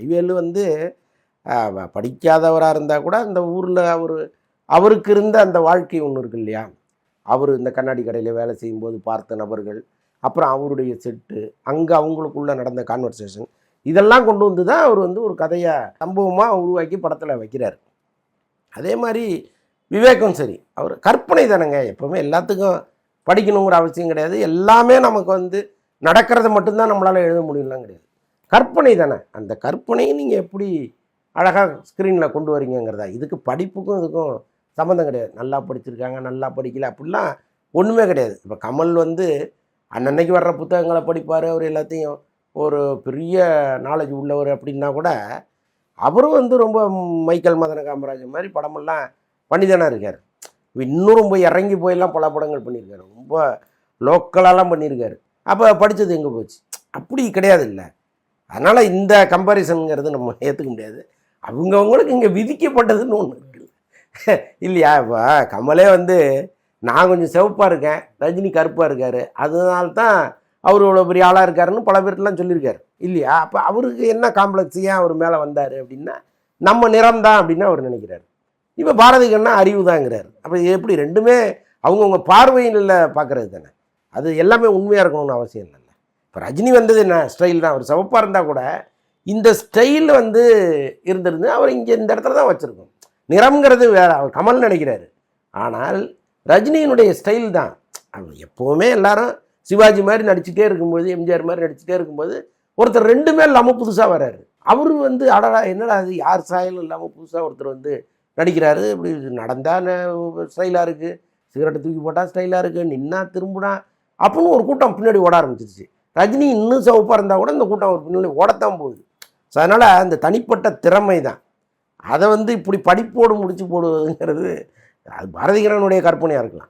வடிவேலு வந்து படிக்காதவராக இருந்தால் கூட அந்த ஊரில் அவர் அவருக்கு இருந்த அந்த வாழ்க்கை ஒன்று இருக்கு இல்லையா? அவர் இந்த கண்ணாடி கடையில் வேலை செய்யும்போது பார்த்த நபர்கள் அப்புறம் அவருடைய செட்டு அங்கே அவங்களுக்குள்ளே நடந்த கான்வர்சேஷன் இதெல்லாம் கொண்டு வந்து தான் அவர் வந்து ஒரு கதையை சம்பவமாக உருவாக்கி படத்தில் வைக்கிறார். அதே மாதிரி விவேகம் சரி அவர் கற்பனை தானேங்க எப்போவுமே எல்லாத்துக்கும் படிக்கணுங்கிற அவசியம் கிடையாது எல்லாமே நமக்கு வந்து நடக்கிறத மட்டும்தான் நம்மளால் எழுத முடியலாம் கிடையாது. கற்பனை தானே. அந்த கற்பனையை நீங்கள் எப்படி அழகாக ஸ்க்ரீனில் கொண்டு வரீங்கங்கிறதா? இதுக்கு படிப்புக்கும் இதுக்கும் சம்மந்தம் கிடையாது. நல்லா படிச்சிருக்காங்க நல்லா படிக்கல அப்படிலாம் ஒன்றுமே கிடையாது. இப்போ கமல் வந்து அன்னன்னைக்கு வர்ற புத்தகங்களை படிப்பார் அவர் எல்லாத்தையும். ஒரு பெரிய நாலேஜ் உள்ளவர் அப்படின்னா கூட அவரும் வந்து ரொம்ப மைக்கேல் மதன காமராஜ் மாதிரி படமெல்லாம் பண்ணி தானே இருக்கார் இன்னும் ரொம்ப இறங்கி போயெல்லாம் பல படங்கள் பண்ணியிருக்காரு ரொம்ப லோக்கலாலாம் பண்ணியிருக்காரு அப்போ படித்தது எங்கே போச்சு? அப்படி கிடையாது இல்லை. அதனால் இந்த கம்பாரிசனுங்கிறது நம்ம ஏற்றுக்க முடியாது. அவங்கவுங்களுக்கு இங்கே விதிக்கப்பட்டதுன்னு ஒன்று இருக்குல்ல. இல்லையா? இப்போ கமலே வந்து நான் கொஞ்சம் சிவப்பாக இருக்கேன் ரஜினி கருப்பாக இருக்கார் அதனால தான் அவர் இவ்வளோ பெரிய ஆளாக இருக்காருன்னு பல பேர்லாம் சொல்லியிருக்காரு. இல்லையா? அப்போ அவருக்கு என்ன காம்ப்ளெக்ஸ் ஏன் அவர் மேலே வந்தார் அப்படின்னா நம்ம நிறம் தான் அப்படின்னு அவர் நினைக்கிறார். இப்போ பாரதி கண்ணா அறிவு தாங்கிறார் அப்போ எப்படி ரெண்டுமே அவங்கவுங்க பார்வையில் பார்க்குறது தானே. அது எல்லாமே உண்மையாக இருக்கணும்னு அவசியம் இல்லை. இப்போ ரஜினி வந்தது என்ன? ஸ்டைல் தான். அவர் சிவப்பாக இருந்தால் கூட இந்த ஸ்டைல் வந்து இருந்திருந்து அவர் இங்கே இந்த இடத்துல தான் வச்சுருக்கோம். நிறம்ங்கிறது வேறு. அவர் கமல் நினைக்கிறாரு. ஆனால் ரஜினியினுடைய ஸ்டைல் தான். அவர் எப்போவுமே எல்லாரும் சிவாஜி மாதிரி நடிச்சுட்டே இருக்கும்போது எம்ஜிஆர் மாதிரி நடிச்சுட்டே இருக்கும்போது ஒருத்தர் ரெண்டுமே இல்லாமல் புதுசாக வர்றாரு. அவர் வந்து அடடா என்னடா அது யார் சாயலும் இல்லாமல் புதுசாக ஒருத்தர் வந்து நடிக்கிறாரு? இப்படி நடந்தால் ஸ்டைலாக இருக்குது சிகரெட்டை தூக்கி போட்டால் ஸ்டைலாக இருக்குது நின்னா திரும்பினா அப்படின்னு ஒரு கூட்டம் பின்னாடி ஓட ஆரம்பிச்சிருச்சு. ரஜினி இன்னும் சிவப்பாக இருந்தால் கூட இந்த கூட்டம் ஒரு பின்னாடி ஓடத்தான் போகுது. ஸோ அதனால் அந்த தனிப்பட்ட திறமை தான் அதை வந்து இப்படி படிப்போடு முடிச்சு போடுவதுங்கிறது அது பாரதிகரனுடைய கற்பனையாக இருக்கலாம்.